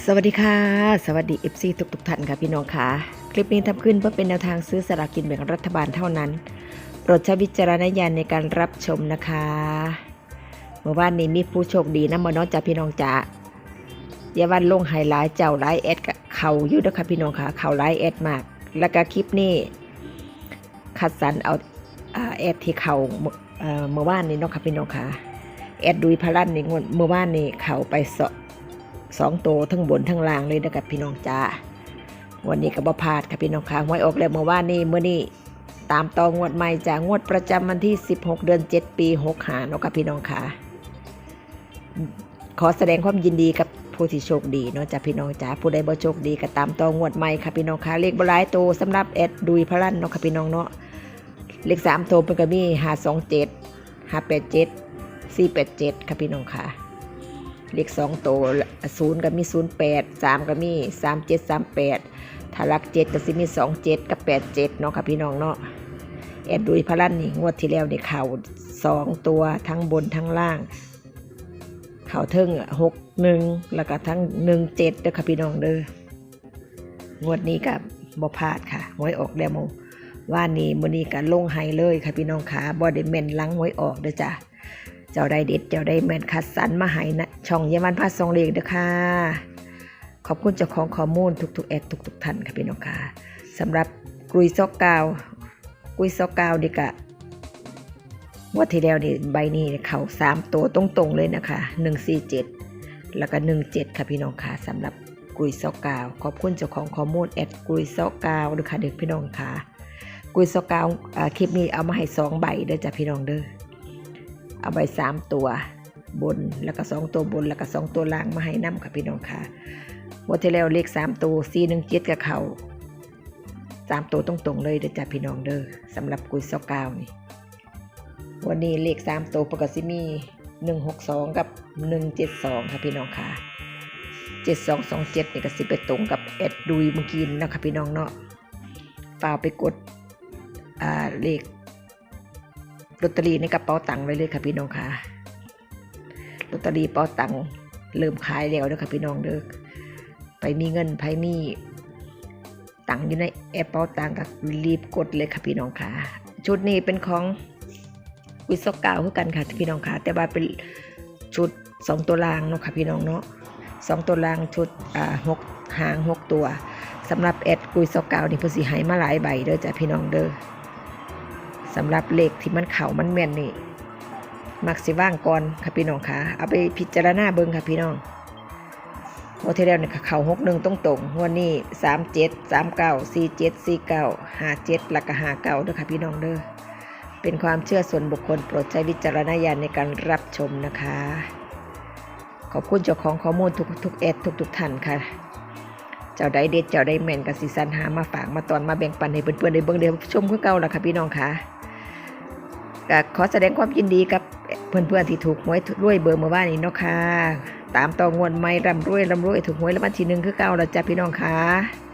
สวัสดีค่ะ สวัสดี FC ทุกทุกๆท่านค่ะพี่น้องค่ะ คลิปนี้ทำขึ้นเพื่อเป็นแนวทางซื้อสลากกินแบ่งรัฐบาลเท่านั้น โปรดใช้วิจารณญาณในการรับชมนะคะเมื่อวานนี้มีผู้โชคดีนะมานอกจาพี่น้องจ๋าอย่าวันลงไฮไลท์เจ้าไลท์แอดกับเขายู่เด้วยค่ะพี่น้องค่ะ เขาไลท์แอดมาก แล้วก็คลิปนี้คัดสรรเอาแอดที่เขาเอ่อเมื่อวานนี้เนาะค่ะพี่น้องค่ะแอดดุยพลันนี่งวดเมื่อวานนี่เขาไปสอ สองตัวทั้งบนทั้งล่างเลยนะครับพี่น้องจ้าวันนี้ก็บ่พลาดค่ะพี่น้องค่ะหวยออกแล้วเมื่อวานนี้เมื่อนี้ตามตองวดใหม่จากงวดประจำวันที่ 16 เดือน 7 ปี6หาเนาะค่ะพี่น้องค่ะขอแสดงความยินดีกับผู้ที่โชคดีเนาะจ้าพี่น้องจ้าผู้ใดบ่โชคดีก็ตามตองวดใหม่ค่ะพี่น้องค่ะเลขบ่หลายตัวสำหรับแอดดุยพลันเนาะค่ะพี่น้องเนาะเลขสามตัวเป็นก็มี527 587 487ค่ะพี่น้องค่ะ เลขสองตัวศูนย์ก็มีศูนย์แปดสามก็มีสามเจ็ดสามแปดถ้ารักเจ็ดก็สิมีสองเจ็ดกับแปดเจ็ดเนาะค่ะพี่น้องเนาะแอดดุยพลันนี่งวดที่แล้วนี่เข่าสองตัวทั้งบนทั้งล่าง เข่าเทิงหกหนึ่งแล้วก็ทั้งหนึ่งเจ็ดเด้อค่ะพี่น้องเด้องวดนี้ก็บ่พลาดค่ะหวยออกแล้วโมว่านี่มือนี้ก็ลงให้เลยค่ะพี่น้องค่ะบ่ได้แมนหลังหวยออกเด้อจ้ะ เจ้าได้เด็ดเจ้าได้แมนคัดสรรมาให้นะช่องเยามันพาสองเลขเด้อค่ะ ขอบคุณเจ้าของข้อมูลทุกๆแอดทุกๆท่านค่ะพี่น้องค่ะสำหรับกุยซอกกาวกุยซอกกาวนี่กะว่าที่แล้วนี่ใบนี้เขาสามตัวตรงๆเลยนะคะหนึ่งสี่เจ็ดแล้วก็หนึ่งเจ็ดค่ะพี่น้องค่ะสำหรับกุยซอกกาว ขอบคุณเจ้าของข้อมูลแอดกุยซอกกาวด้วยค่ะเด็กพี่น้องค่ะกุยซอกกาวคลิปนี้เอามาให้สองใบเด้อจ้ะพี่น้องเด้อ เอาไปสามตัวบนแล้วก็สองตัวบนแล้วก็สองตัวล่างมาให้น้ำค่ะพี่น้องค่ะวันที่แล้วเลขสามตัวสี่หนึ่งเจ็ดกับเขาสามตัวตรงๆเลยเด้อจ้ะพี่น้องเด้อสำหรับกุยซอกาวนี่วันนี้เลขสามตัวปกติมีหนึ่งหกสองกับหนึ่งเจ็ดสองค่ะพี่น้องค่ะเจ็ดสองสองเจ็ดนี่ก็สิไปตรงกับแอดดุยเมื่อกี้นะคะพี่น้องเนาะเปล่าไปกดอ่าเลข ลอตเตอรี่ในกระเป๋าตังค์ไว้เลยค่ะพี่น้องค่ะลอตเตอรี่เป๋าตังค์เริ่มขายแล้วเด้อค่ะพี่น้องเด้อไปมีเงินไปมีตังค์อยู่ในแอปเป๋าตังค์ก็รีบกดเลยค่ะพี่น้องค่ะ ชุดนี้เป็นของวิศกาวคือกันค่ะพี่น้องค่ะ แต่ว่าเป็นชุดสองตัวรางเนาะค่ะพี่น้องเนาะสองตัวรางชุดอ่าหกหางหกตัวสำหรับแอดกุยซอกกาวนี่เพิ่นสิให้มาหลายใบเด้อจ้ะพี่น้องเด้อ สำหรับเลขที่มันเข่ามันแม่นนี่มักสิว่างก่อนค่ะพี่น้องค่ะเอาไปพิจารณาเบิ่งค่ะพี่น้องโอเทแล้วเนี่ยเข่าหกหนึ่งตรงตรงวันนี้สามเจ็ดสามเก้าสี่เจ็ดสี่เก้าห้าเจ็ดแล้วก็ห้าเก้าเด้อค่ะพี่น้องเด้อเป็นความเชื่อส่วนบุคคลโปรดใช้วิจารณญาณในการรับชมนะคะ ขอบคุณเจ้าของข้อมูลทุกทุกแอดทุกทุกท่านค่ะ เจ้าไดเด็ดเจ้าไดแม่นกับสิสันหามาฝากมาตอนมาแบ่งปันให้เพื่อนๆได้เบิ่งได้ชมคือเก่าล่ะค่ะพี่น้องค่ะ ก็ขอแสดงความยินดีกับเพื่อนๆที่ถูกหวยรวยเบอร์เมื่อวานนี้เนาะค่ะ ตามต่องวนไม่ร่ำรวยร่ำรวยถูกหวยแล้ววันที่หนึ่งคือเก่าเราจะพี่น้องค่ะ